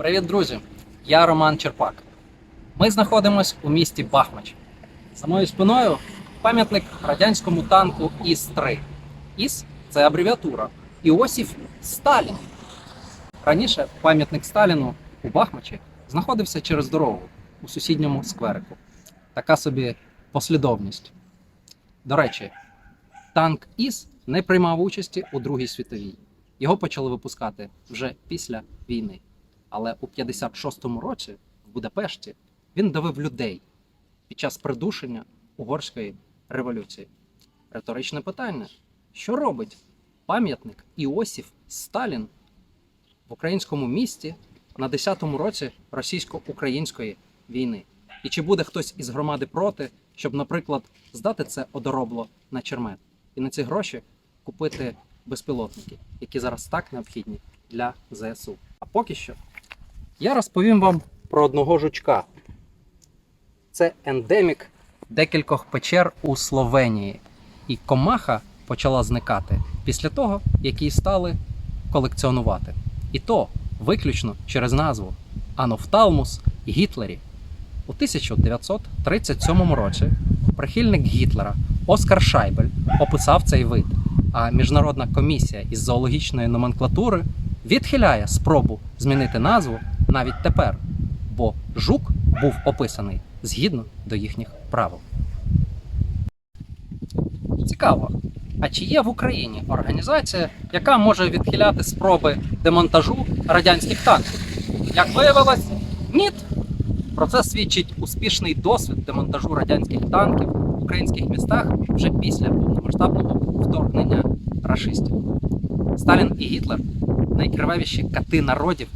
Привіт, друзі! Я Роман Черпак. Ми знаходимося у місті Бахмач. За моєю спиною пам'ятник радянському танку ІС-3. ІС це абревіатура. Іосиф Сталін. Раніше пам'ятник Сталіну у Бахмачі знаходився через дорогу у сусідньому скверику. Така собі послідовність. До речі, танк ІС не приймав участі у Другій світовій. Його почали випускати вже після війни. Але у 56-му році в Будапешті він давив людей під час придушення угорської революції. Риторичне питання: що робить пам'ятник Іосиф Сталін в українському місті на 10-му році російсько-української війни? І чи буде хтось із громади проти, щоб, наприклад, здати це одоробло на чермет і на ці гроші купити безпілотники, які зараз так необхідні для ЗСУ? А поки що я розповім вам про одного жучка. Це ендемік декількох печер у Словенії. І комаха почала зникати після того, як її стали колекціонувати. І то виключно через назву Анофталмус Гітлері. У 1937 році прихильник Гітлера Оскар Шайбель описав цей вид, а Міжнародна комісія із зоологічної номенклатури відхиляє спробу змінити назву навіть тепер, бо жук був описаний згідно до їхніх правил. Цікаво. А чи є в Україні організація, яка може відхиляти спроби демонтажу радянських танків? Як виявилось, ні. Про це свідчить успішний досвід демонтажу радянських танків в українських містах вже після повномасштабного вторгнення рашистів. Сталін і Гітлер найкривавіші кати народів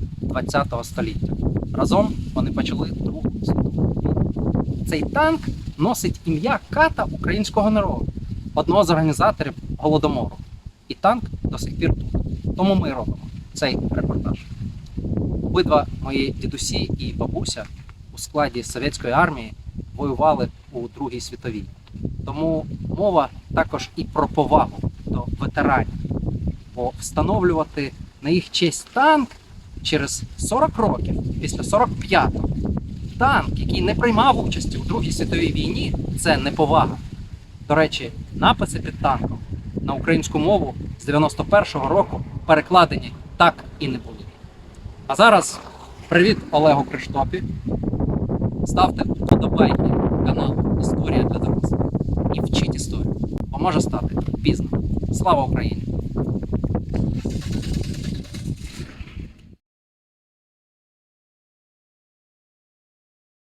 ХХ століття. Разом вони почали Другу світову війну. Цей танк носить ім'я ката українського народу, одного з організаторів голодомору. І танк до сих пір тут. Тому ми робимо цей репортаж. Обидва мої дідусі і бабуся у складі совєтської армії воювали у Другій світовій. Тому мова також і про повагу до ветеранів. Бо встановлювати на їх честь танк через 40 років, після 45-го, танк, який не приймав участі у Другій світовій війні, це неповага. До речі, написи під танком на українську мову з 91-го року перекладені так і не були. А зараз привіт Олегу Криштопі. Ставте вподобайки каналу Історія для дорослих і вчіть історію. Бо може стати пізно. Слава Україні!